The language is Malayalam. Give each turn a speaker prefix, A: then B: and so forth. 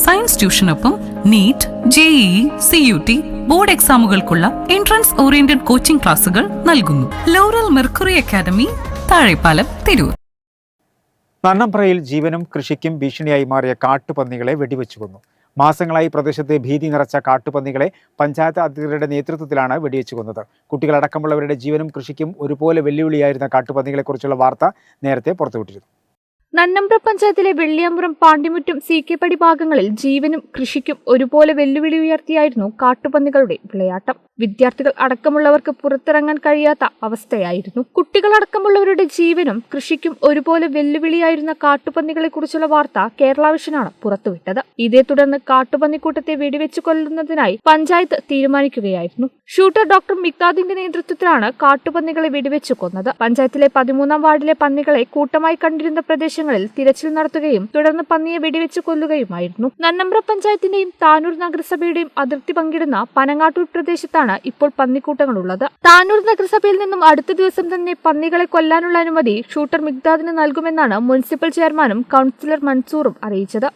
A: സയൻസ് ട്യൂഷനൊപ്പം NEET JEE C U T board എക്സാമുകൾക്കുള്ള എൻട്രൻസ് ഓറിയന്റഡ് കോച്ചിംഗ് ക്ലാസുകൾ നൽകുന്നു. Laurel Mercury academy Thazhepalam Tirur
B: നന്നമ്പ്രയിൽ ജീവനും കൃഷിക്കും ഭീഷണിയായി മാറിയ കാട്ടുപന്നികളെ വെടിവെച്ചു കൊന്നു മാസങ്ങളായി പ്രദേശത്തെ ഭീതി നിറച്ച കാട്ടുപന്നികളെ പഞ്ചായത്ത് അധികൃതരുടെ നേതൃത്വത്തിലാണ് വെടിവെച്ചു കൊന്നത് കുട്ടികളടക്കമുള്ളവരുടെ ജീവനും കൃഷിക്കും ഒരുപോലെ വെല്ലുവിളിയായിരുന്ന കാട്ടുപന്നികളെക്കുറിച്ചുള്ള വാർത്ത നേരത്തെ പുറത്തുവിട്ടിരുന്നു.
C: നന്നമ്പ്ര പഞ്ചായത്തിലെ വെള്ളിയാമ്പുറം പാണ്ടിമുറ്റം സി കെ പടി ഭാഗങ്ങളിൽ ജീവനും കൃഷിക്കും ഒരുപോലെ വെല്ലുവിളി ഉയർത്തിയായിരുന്നു കാട്ടുപന്നികളുടെ വിളയാട്ടം. വിദ്യാർത്ഥികൾ അടക്കമുള്ളവർക്ക് പുറത്തിറങ്ങാൻ കഴിയാത്ത അവസ്ഥയായിരുന്നു. കുട്ടികളടക്കമുള്ളവരുടെ ജീവനും കൃഷിക്കും ഒരുപോലെ വെല്ലുവിളിയായിരുന്ന കാട്ടുപന്നികളെ കുറിച്ചുള്ള വാർത്ത കേരള വിഷനാണ് പുറത്തുവിട്ടത്. ഇതേ തുടർന്ന് കാട്ടുപന്നിക്കൂട്ടത്തെ വെടിവെച്ചു കൊല്ലുന്നതിനായി പഞ്ചായത്ത് തീരുമാനിക്കുകയായിരുന്നു. ഷൂട്ടർ ഡോക്ടർ മിക്താദിന്റെ നേതൃത്വത്തിലാണ് കാട്ടുപന്നികളെ വെടിവെച്ചു കൊന്നത്. പഞ്ചായത്തിലെ പതിമൂന്നാം വാർഡിലെ പന്നികളെ കൂട്ടമായി കണ്ടിരുന്ന പ്രദേശങ്ങളിൽ തിരച്ചിൽ നടത്തുകയും തുടർന്ന് പന്നിയെ വെടിവെച്ച് കൊല്ലുകയുമായിരുന്നു. നന്നമ്പ്ര പഞ്ചായത്തിന്റെയും താനൂർ നഗരസഭയുടെയും അതിർത്തി പങ്കിടുന്ന പനങ്ങാട്ടൂർ പ്രദേശത്താണ് ഇപ്പോൾ പന്നിക്കൂട്ടങ്ങളുള്ളത്. താനൂർ നഗരസഭയിൽ നിന്നും അടുത്ത ദിവസം തന്നെ പന്നികളെ കൊല്ലാനുള്ള അനുമതി ഷൂട്ടർ മിഗ്ദാദിന് നൽകുമെന്നാണ് മുനിസിപ്പൽ ചെയർമാനും കൌൺസിലർ മൻസൂറും അറിയിച്ചത്.